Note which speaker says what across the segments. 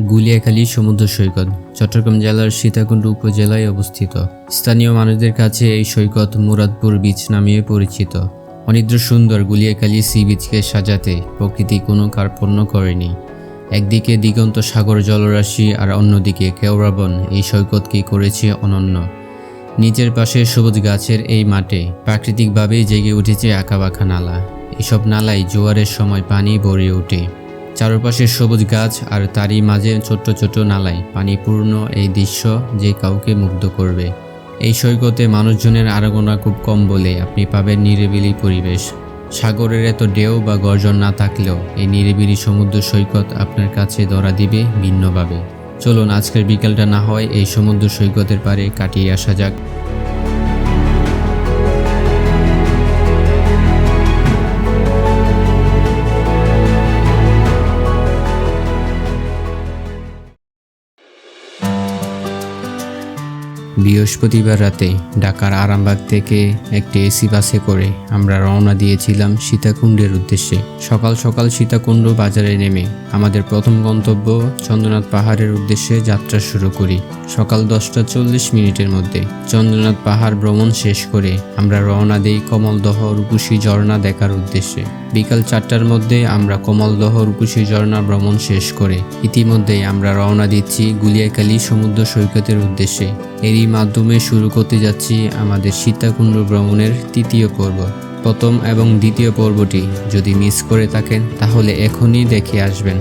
Speaker 1: গুলিয়াখালী সমুদ্র সৈকত, চট্টগ্রাম জেলার সীতাকুণ্ড উপজেলায় অবস্থিত। স্থানীয় মানুষদের কাছে এই সৈকত মুরাদপুর বিচ নামে পরিচিত। অনিদ্র সুন্দর গুলিয়াখালী সি বিচকে সাজাতে প্রকৃতি কোনো কার্পণ্য করেনি। একদিকে দিগন্ত সাগর জলরাশি আর অন্যদিকে কেওড়াবন, এই সৈকতকে করেছে অনন্য। নিচের পাশে সবুজ গাছের এই মাঠে প্রাকৃতিকভাবেই জেগে উঠেছে আঁকাবাঁকা নালা। এসব নালায় জোয়ারের সময় পানি ভরে ওঠে। চারপাশে সবুজ গাছ আর তারই মাঝে ছোট্ট ছোট নালায় পানিপূর্ণ এই দৃশ্য যে কাউকে মুগ্ধ করবে। এই সৈকতে মানুষজনের আনাগোনা খুব কম বলে আপনি পাবেন নিরিবিলি পরিবেশ। সাগরের এত ঢেউ বা গর্জন না থাকলেও এই নিরিবিলি সমুদ্র সৈকত আপনার কাছে ধরা দিবে ভিন্নভাবে। চলুন, আজকের বিকেলটা না হয় এই সমুদ্র সৈকতের পারে কাটিয়ে আসা যাক। বৃহস্পতিবার রাতে ঢাকার আরামবাগ থেকে একটি এসি বাসে করে আমরা রওনা দিয়েছিলাম সীতাকুণ্ডের উদ্দেশ্যে। সকাল সকাল সীতাকুণ্ড বাজারে নেমে আমাদের প্রথম গন্তব্য চন্দ্রনাথ পাহাড়ের উদ্দেশ্যে যাত্রা শুরু করি। সকাল দশটা চল্লিশ মিনিটের মধ্যে চন্দ্রনাথ পাহাড় ভ্রমণ শেষ করে আমরা রওনা দিই কমলদহ রূপসী ঝর্ণা দেখার উদ্দেশ্যে। বিকাল চারটার মধ্যে আমরা কমলদহ রূপসী ঝর্ণা ভ্রমণ শেষ করে। ইতিমধ্যেই আমরা রওনা দিচ্ছি গুলিয়াখালী সমুদ্র সৈকতের উদ্দেশ্যে। এরই মাধ্যমে শুরু করতে যাচ্ছি আমাদের সীতাকুণ্ড ভ্রমণের তৃতীয় পর্ব। প্রথম এবং দ্বিতীয় পর্বটি যদি মিস করে থাকেন, তাহলে এখনই দেখে আসবেন।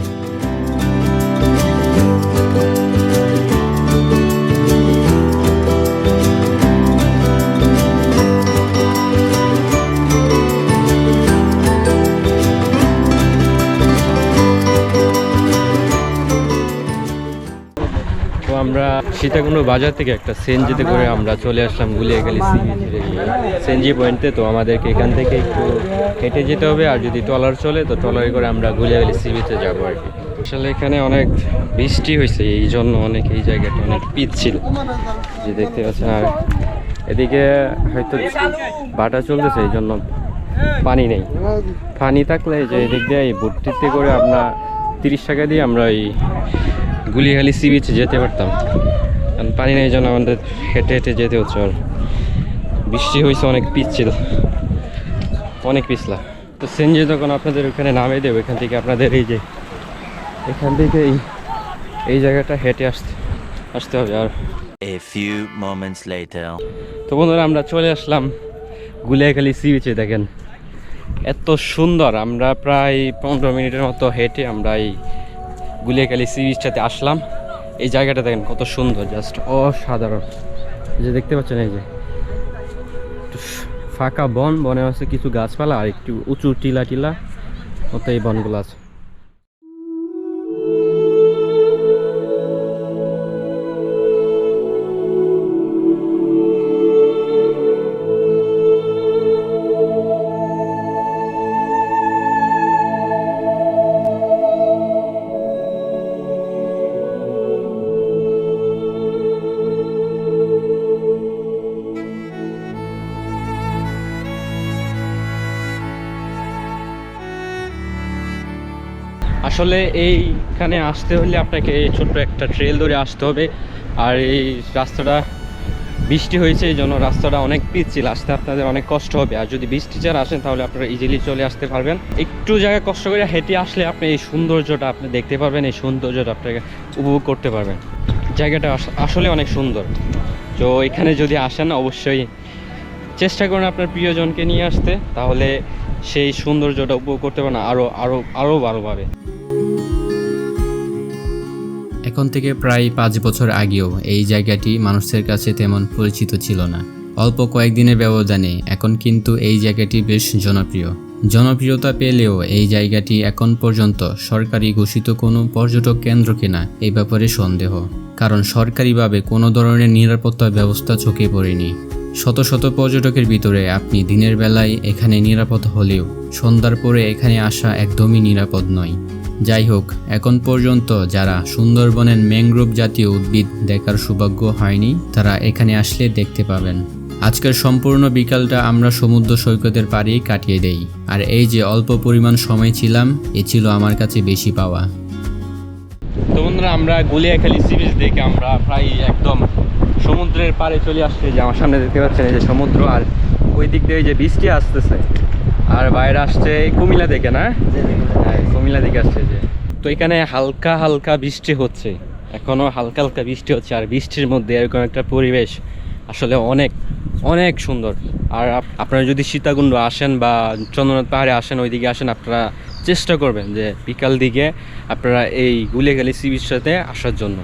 Speaker 2: আমরা সীতাকুণ্ড বাজার থেকে একটা সেনজিতে করে আমরা চলে আসলাম বিচের এই সেনজি পয়েন্টে তো আমাদেরকে এখান থেকে একটু হেঁটে যেতে হবে, আর যদি ট্রলার চলে, তো ট্রলারে করে আমরা গুলিয়াখালী সি বিচে যাব আর কি। আসলে এখানে অনেক বৃষ্টি হয়েছে, এই জন্য অনেক এই জায়গাটা অনেক পিচ্ছিল যে দেখতে পাচ্ছেন, আর এদিকে হয়তো বাটা চলতেছে, এই জন্য পানি নেই। পানি থাকলে যে এদিক দিয়ে এই বোটটিতে করে আমরা তিরিশ টাকা দিয়ে আমরা এই গুলিখালি সি বিচে যেতে পারতাম। কারণ পানি নেই জন্য আমাদের হেঁটে হেঁটে যেতে হচ্ছে আর বৃষ্টি হয়েছে অনেক পিচ্ছিল অনেক পিছলা তো সেনজি যখন আপনাদের ওখানে নামে দেবে এখান থেকে আপনাদের এই যে এখান থেকে এই এই জায়গাটা হেঁটে আসতে আসতে হবে আর।
Speaker 3: A few moments later.
Speaker 2: তো বন্ধুরা আমরা চলে আসলাম গুলিয়াখালী সি বিচে দেখেন। এত সুন্দর আমরা প্রায় পনেরো মিনিটের মতো হেঁটে আমরা এই গুলিয়াখালী সি বিচটাতে আসলাম। এই জায়গাটা দেখেন কত সুন্দর জাস্ট অসাধারণ। যে দেখতে পাচ্ছেন এই যে ফাঁকা বন, বনে আছে কিছু গাছপালা আর একটু উঁচু টিলা টিলা মতো এই বনগুলো আছে। আসলে এইখানে আসতে হলে আপনাকে এই ছোট্ট একটা ট্রেল ধরে আসতে হবে। আর এই রাস্তাটা বৃষ্টি হয়েছে, এই জন্য রাস্তাটা অনেক পিচ্ছিল। আসতে আপনাদের অনেক কষ্ট হবে। আর যদি বৃষ্টি ছাড়া আসেন, তাহলে আপনারা ইজিলি চলে আসতে পারবেন। একটু জায়গায় কষ্ট করে হেঁটে আসলে আপনি এই সৌন্দর্যটা আপনি দেখতে পারবেন, এই সৌন্দর্যটা আপনাকে উপভোগ করতে পারবেন। জায়গাটা আসলে অনেক সুন্দর। তো এখানে যদি আসেন, অবশ্যই চেষ্টা করুন আপনার প্রিয়জনকে নিয়ে আসতে। তাহলে সেই সৌন্দর্যটা উপভোগ করতে পারেন আরও আরও আরও ভালোভাবে
Speaker 1: এখন থেকে প্রায় পাঁচ বছর আগেও এই জায়গাটি মানুষের কাছে তেমন পরিচিত ছিল না। অল্প কয়েকদিনের ব্যবধানে এখন কিন্তু এই জায়গাটি বেশ জনপ্রিয়। জনপ্রিয়তা পেলেও এই জায়গাটি এখন পর্যন্ত সরকারি ঘোষিত কোনো পর্যটক কেন্দ্র কিনা এই ব্যাপারে সন্দেহ, কারণ সরকারিভাবে কোনো ধরনের নিরাপত্তা ব্যবস্থা চোখে পড়েনি। শত শত পর্যটকের ভিতরে আপনি দিনের বেলায় এখানে নিরাপদ হলেও সন্ধ্যার পরে এখানে আসা একদমই নিরাপদ নয়। যাই হোক, এখন পর্যন্ত যারা সুন্দরবনের ম্যাংগ্রোভ জাতীয় উদ্ভিদ দেখার সৌভাগ্য হয়নি, তারা এখানে আসলে দেখতে পাবেন। আজকের সম্পূর্ণ বিকালটা আমরা সমুদ্র সৈকতের পাড়েই কাটিয়ে দেই। আর এই যে অল্প পরিমাণ সময় ছিলাম, এ ছিল আমার কাছে বেশি পাওয়া।
Speaker 2: তো বন্ধুরা, আমরা গুলিয়াখালী সি বিচ দেখে আমরা প্রায় একদম সমুদ্রের পাড়ে চলে আসছে। যে আমার সামনে দেখতে পাচ্ছেন এই যে সমুদ্র, আর ওই দিক দিয়ে যে বৃষ্টি আসতেছে। আর বাইরে আসছে কুমিল্লা থেকে না? হ্যাঁ কুমিল্লা দিকে আসছে যে। তো এখানে হালকা হালকা বৃষ্টি হচ্ছে। এখনও হালকা হালকা বৃষ্টি হচ্ছে আর বৃষ্টির মধ্যে এরকম একটা পরিবেশ আসলে অনেক অনেক সুন্দর। আর আপ- আপনারা যদি সীতাকুণ্ড আসেন বা চন্দ্রনাথ পাহাড়ে আসেন ওইদিকে আসেন আপনারা চেষ্টা করবেন যে বিকাল দিকে আপনারা এই গুলিয়াখালী সি সাথে আসার জন্য।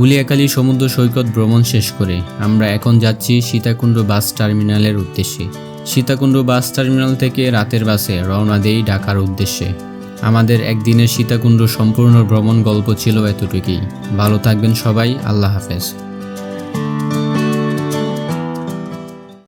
Speaker 1: গুলিয়াকালী সমুদ্র সৈকত ভ্রমণ শেষ করে আমরা এখন যাচ্ছি সীতাকুণ্ড বাস টার্মিনালের উদ্দেশ্যে। সীতাকুণ্ড বাস টার্মিনাল থেকে রাতের বাসে রওনা দেই ঢাকার উদ্দেশ্যে। আমাদের একদিনের সীতাকুণ্ড সম্পূর্ণ ভ্রমণ গল্প ছিল এতটুকুই। ভালো থাকবেন সবাই, আল্লাহ হাফেজ।